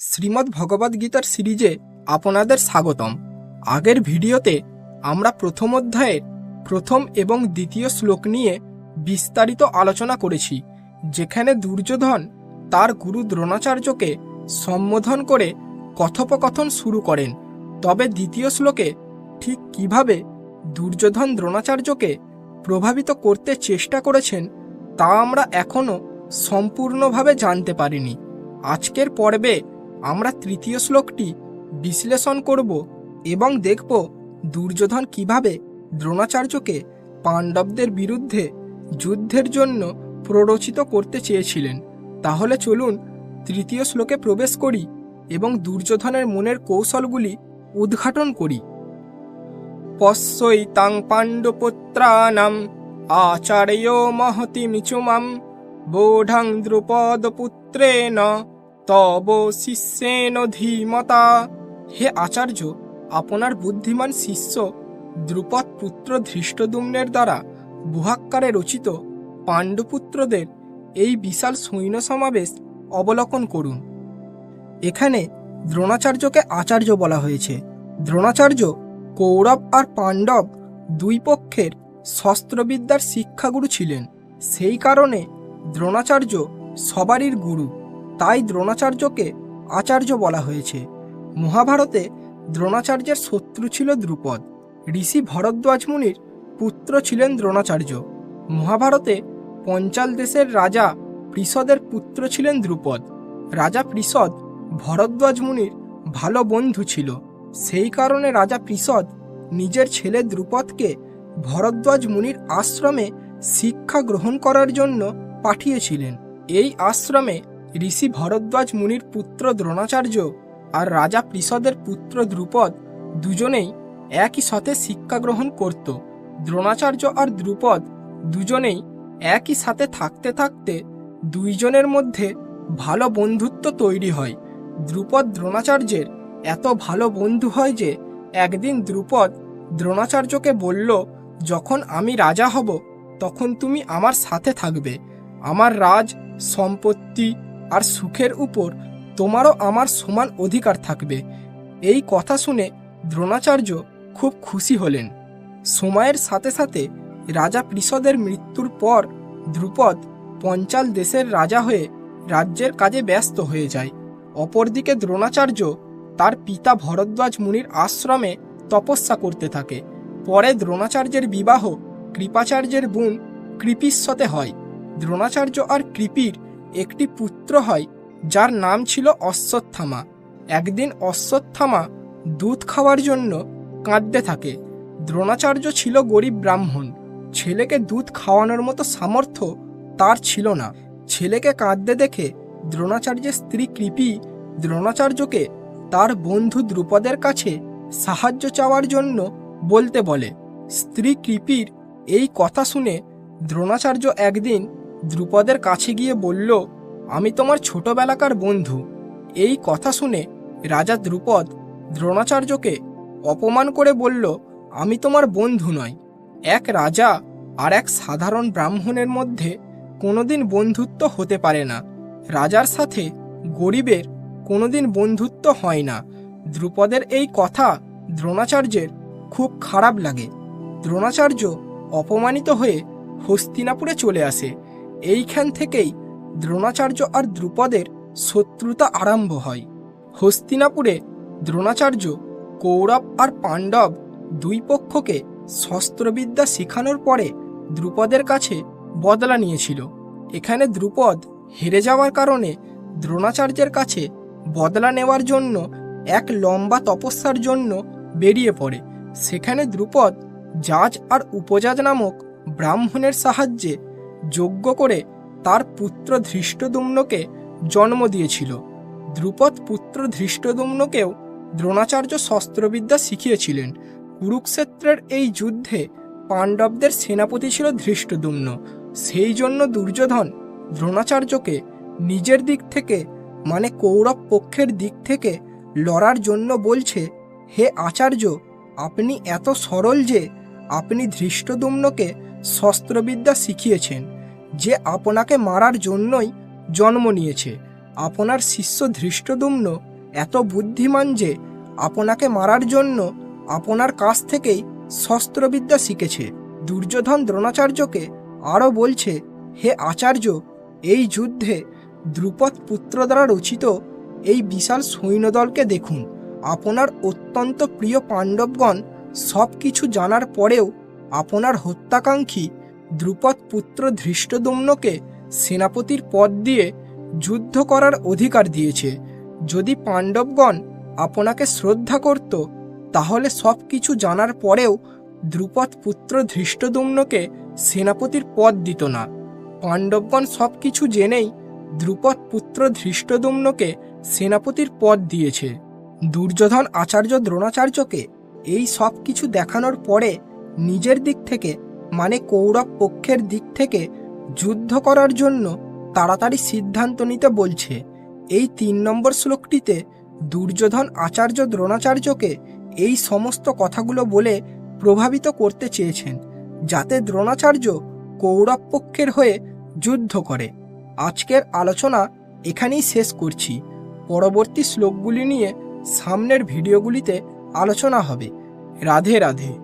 শ্রীমদ্ ভগবদ্গীতার সিরিজে আপনাদের স্বাগতম। আগের ভিডিওতে আমরা প্রথম অধ্যায়ের প্রথম এবং দ্বিতীয় শ্লোক নিয়ে বিস্তারিত আলোচনা করেছি, যেখানে দুর্যোধন তার গুরু দ্রোণাচার্যকে সম্বোধন করে কথোপকথন শুরু করেন। তবে দ্বিতীয় শ্লোকে ঠিক কীভাবে দুর্যোধন দ্রোণাচার্যকে প্রভাবিত করতে চেষ্টা করেছেন, তা আমরা এখনও সম্পূর্ণভাবে জানতে পারিনি। আজকের পর্বে আমরা তৃতীয় শ্লোকটি বিশ্লেষণ করব এবং দেখব দুর্যোধন কীভাবে দ্রোণাচার্যকে পাণ্ডবদের বিরুদ্ধে যুদ্ধের জন্য প্ররোচিত করতে চেয়েছিলেন। তাহলে চলুন তৃতীয় শ্লোকে প্রবেশ করি এবং দুর্যোধনের মনের কৌশলগুলি উদ্ঘাটন করি। পশ্যৈতাং পাণ্ডুপুত্রাণাম, আচার্য মহতি মিচুমাম, বোঢং দ্রুপদপুত্রেণ তব শিষ্যেন ধীমতা। হে আচার্য, আপনার বুদ্ধিমান শিষ্য দ্রুপদ পুত্র ধৃষ্টদুম্নের দ্বারা বুহাক্কারে রচিত পাণ্ডুপুত্রদের এই বিশাল সৈন্য সমাবেশ অবলোকন করুন। এখানে দ্রোণাচার্যকে আচার্য বলা হয়েছে। দ্রোণাচার্য, কৌরব আর পাণ্ডব দুই পক্ষের শস্ত্রবিদ্যার শিক্ষাগুরু ছিলেন। সেই কারণে দ্রোণাচার্য সবারই গুরু। তাই দ্রোণাচার্যকে আচার্য বলা হয়েছে। মহাভারতে দ্রোণাচার্যের শত্রু ছিল দ্রুপদ। ঋষি ভরদ্বাজ মুনির পুত্র ছিলেন দ্রোণাচার্য। মহাভারতে পঞ্চাল দেশের রাজা পৃষদের পুত্র ছিলেন দ্রুপদ। রাজা পৃষদ ভরদ্বাজ মুনির ভালো বন্ধু ছিল। সেই কারণে রাজা পৃষদ নিজের ছেলে দ্রুপদকে ভরদ্বাজ মুনির আশ্রমে শিক্ষা গ্রহণ করার জন্য পাঠিয়েছিলেন। এই আশ্রমে ঋষি ভরদ্বাজ মুনির পুত্র দ্রোণাচার্য আর রাজা পৃষদের পুত্র দ্রুপদ দুজনেই একই সাথে শিক্ষা গ্রহণ করত। দ্রোণাচার্য আর দ্রুপদ দুজনেই একই সাথে থাকতে থাকতে দুইজনের মধ্যে ভালো বন্ধুত্ব তৈরি হয়। দ্রুপদ দ্রোণাচার্যের এত ভালো বন্ধু হয় যে একদিন দ্রুপদ দ্রোণাচার্যকে বলল, যখন আমি রাজা হব, তখন তুমি আমার সাথে থাকবে। আমার রাজ সম্পত্তি আর সুখের উপর তোমারও আমার সমান অধিকার থাকবে। এই কথা শুনে দ্রোণাচার্য খুব খুশি হলেন। সময়ের সাথে সাথে রাজা পৃষদের মৃত্যুর পর ধ্রুপদ পঞ্চাল দেশের রাজা হয়ে রাজ্যের কাজে ব্যস্ত হয়ে যায়। অপরদিকে দ্রোণাচার্য তার পিতা ভরদ্বাজ মুনির আশ্রমে তপস্যা করতে থাকে। পরে দ্রোণাচার্যের বিবাহ কৃপাচার্যের বোন কৃপির সাথে হয়। দ্রোণাচার্য আর কৃপির একটি পুত্র হয়, যার নাম ছিল অশ্বত্থামা। একদিন অশ্বত্থামা দুধ খাওয়ার জন্য কাঁদতে থাকে। দ্রোণাচার্য ছিল গরিব ব্রাহ্মণ। ছেলেকে দুধ খাওয়ানোর মতো সামর্থ্য তার ছিল না। ছেলেকে কাঁদতে দেখে দ্রোণাচার্যের স্ত্রী কৃপি দ্রোণাচার্যকে তার বন্ধু দ্রুপদের কাছে সাহায্য চাওয়ার জন্য বলতে বলে। স্ত্রী কৃপির এই কথা শুনে দ্রোণাচার্য একদিন দ্রুপদের কাছে গিয়ে বলল, আমি তোমার ছোটবেলাকার বন্ধু। এই কথা শুনে রাজা দ্রুপদ দ্রোণাচার্যকে অপমান করে বলল, আমি তোমার বন্ধু নয় এক রাজা আর এক সাধারণ ব্রাহ্মণের মধ্যে কোনোদিন বন্ধুত্ব হতে পারে না। রাজার সাথে গরিবের কোনোদিন বন্ধুত্ব হয় না। দ্রুপদের এই কথা দ্রোণাচার্যের খুব খারাপ লাগে। দ্রোণাচার্য অপমানিত হয়ে হস্তিনাপুরে চলে আসে। এইখান থেকেই দ্রোণাচার্য আর দ্রুপদের শত্রুতা আরম্ভ হয়। হস্তিনাপুরে দ্রোণাচার্য, কৌরব আর পাণ্ডব দুই পক্ষকে শস্ত্রবিদ্যা শেখানোর পরে দ্রুপদের কাছে বদলা নিয়েছিল। এখানে দ্রুপদ হেরে যাওয়ার কারণে দ্রোণাচার্যের কাছে বদলা নেওয়ার জন্য এক লম্বা তপস্যার জন্য বেরিয়ে পড়ে। সেখানে দ্রুপদ জাজ আর উপজাজ নামক ব্রাহ্মণের সাহায্যে যজ্ঞ করে তার পুত্র ধৃষ্টদুম্নকে জন্ম দিয়েছিল। দ্রুপদ পুত্র ধৃষ্টদুম্নকেও দ্রোণাচার্য শস্ত্রবিদ্যা শিখিয়েছিলেন। কুরুক্ষেত্রের এই যুদ্ধে পাণ্ডবদের সেনাপতি ছিল ধৃষ্টদুম্ন। সেই জন্য দুর্যোধন দ্রোণাচার্যকে নিজের দিক থেকে মানে কৌরব পক্ষের দিক থেকে লড়ার জন্য বলছে, হে আচার্য, আপনি এত সরল যে আপনি ধৃষ্টদুম্নকে শস্ত্রবিদ্যা শিখিয়েছেন যে আপনাকে মারার জন্যই জন্ম নিয়েছে। আপনার শিষ্য ধৃষ্টদুম্ন এত বুদ্ধিমান যে আপনাকে মারার জন্য আপনার কাছ থেকেই শস্ত্রবিদ্যা শিখেছে। দুর্যোধন দ্রোণাচার্যকে আরও বলছে, হে আচার্য, এই যুদ্ধে দ্রুপদ পুত্র দ্বারা রচিত এই বিশাল সৈন্যদলকে দেখুন। আপনার অত্যন্ত প্রিয় পাণ্ডবগণ সব কিছু জানার পরেও আপনার হত্যাকাঙ্ক্ষী দ্রুপদ পুত্র ধৃষ্টদুম্নকে সেনাপতির পদ দিয়ে যুদ্ধ করার অধিকার দিয়েছে। যদি পাণ্ডবগণ আপনাকে শ্রদ্ধা করত, তাহলে সব কিছু জানার পরেও দ্রুপদ পুত্র ধৃষ্টদুম্নকে সেনাপতির পদ দিত না। পাণ্ডবগণ সব কিছু জেনেই দ্রুপদ পুত্র ধৃষ্টদুম্নকে সেনাপতির পদ দিয়েছে। দুর্যোধন আচার্য দ্রোণাচার্যকে এই সব কিছু দেখানোর পরে নিজের দিক থেকে মানে কৌরব পক্ষের দিক থেকে, যুদ্ধ করার জন্য তাড়াতাড়ি সিদ্ধান্ত নিতে বলছে। এই তিন নম্বর শ্লোকটিতে দুর্যোধন আচার্য দ্রোণাচার্যকে এই সমস্ত কথাগুলো বলে প্রভাবিত করতে চেয়েছেন, যাতে দ্রোণাচার্য কৌরব পক্ষের হয়ে যুদ্ধ করে। আজকের আলোচনা এখানেই শেষ করছি। পরবর্তী শ্লোকগুলি নিয়ে সামনের ভিডিওগুলিতে আলোচনা হবে। রাধে রাধে।